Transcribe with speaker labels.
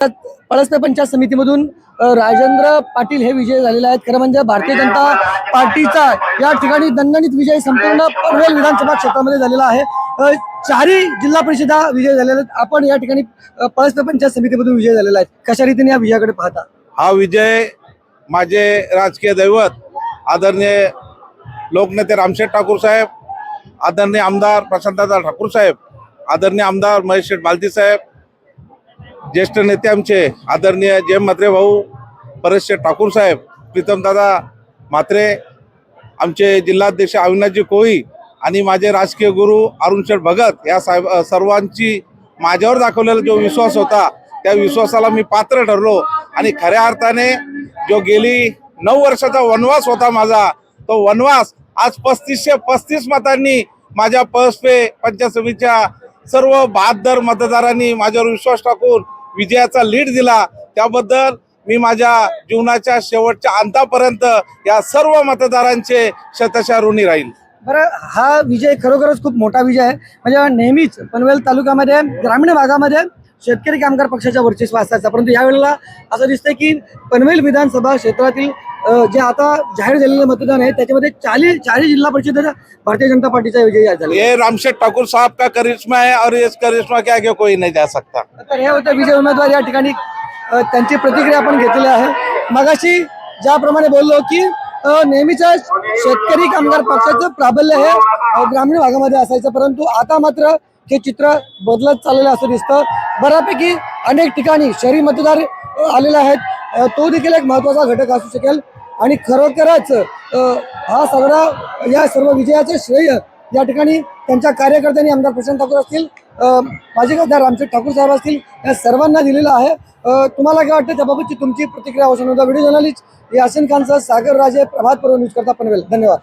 Speaker 1: पळसपे पंचायत समितीमधून राजेंद्र पाटील हे विजय झालेले आहेत. खरं म्हणजे भारतीय जनता पार्टीचा या ठिकाणी दणदणीत विजय संपूर्ण पनवेल विधानसभा क्षेत्रामध्ये झालेला आहे. चारही जिल्हा परिषदा विजय झालेल्या आहेत. आपण या ठिकाणी अ, पंचायत समितीमधून विजय झालेला आहे. कशा रीतीने या विजयाकडे पाहता?
Speaker 2: हा विजय माझे राजकीय दैवत आदरणीय लोकनेते रामशेठ ठाकूर साहेब आदरणीय आमदार प्रशांतदादा ठाकूर साहेब आदरणीय आमदार महेश शेठ मालती साहेब ज्येष्ठ नेते आमचे आदरणीय जय म्हात्रे भाऊ परेश ठाकूर साहेब प्रीतमदादा म्हात्रे आमचे जिल्हाध्यक्ष अविनाशजी कोळी आणि माझे राजकीय गुरु अरुणशेठ भगत या साहेब सर्वांची माझ्यावर दाखवलेला जो विश्वास होता त्या विश्वासाला मी पात्र ठरलो आणि खऱ्या अर्थाने जो गेली नऊ वर्षाचा वनवास होता माझा तो वनवास आज पस्तीसशे पस्तीस मतांनी माझ्या पसपे पंचायत समितीच्या सर्व बहात्तर मतदारांनी माझ्यावर विश्वास टाकून विजयाचा लीड दिला त्याबद्दल मी माझ्या जीवनाच्या शेवटच्या अंतापर्यंत या सर्व मतदारांचे शतशा ऋणी राहील.
Speaker 1: बरं हा विजय खरोखरच खूप मोठा विजय आहे. म्हणजे नेहमीच पनवेल तालुक्यामध्ये ग्रामीण भागामध्ये शेतकरी कामगार पक्षाच्या वर्चस्व असायचा परंतु यावेळेला असं दिसतंय की पनवेल विधानसभा क्षेत्रातील जे आता जाहीर झालेलं मतदान आहे त्याच्यामध्ये चाळीस चाळीस जिल्हा परिषदेच्या भारतीय जनता पार्टीचा विजय झाला.
Speaker 2: ये रामशेठ ठाकुर साहब का करिश्मा है और इस करिश्मा के आगे कोई नहीं जा सकता।
Speaker 1: तर हे होते विजय उमेदवार या ठिकाणी अ, त्यांची प्रतिक्रिया आपण घेतलेली आहे. मगाशी ज्याप्रमाणे बोललो की अ, नेहमीच्या शेतकरी कामगार पक्षाचं प्राबल्य हे अ, ग्रामीण भागामध्ये असायचं परंतु आता मात्र हे चित्र बदलत चाललेलं असं दिसतं. बऱ्यापैकी अनेक ठिकाणी शहरी मतदार आलेला आहेत तो देखील एक महत्त्वाचा घटक असू शकेल. आणि खरोखरच हा सगळा या सर्व विजयाचं श्रेय या ठिकाणी त्यांच्या कार्यकर्त्यांनी आमदार प्रशांत ठाकूर असतील माझे माजी खासदार रामशेठ ठाकूर साहेब असतील या सर्वांना दिलेलं आहे. तुम्हाला काय वाटतं त्याबाबतची तुमची प्रतिक्रिया अवश्य व्हिडिओ जर्नलिस्ट यासिन खानसह सागर राजे प्रभात पर्व न्यूज करता पनवेल. धन्यवाद.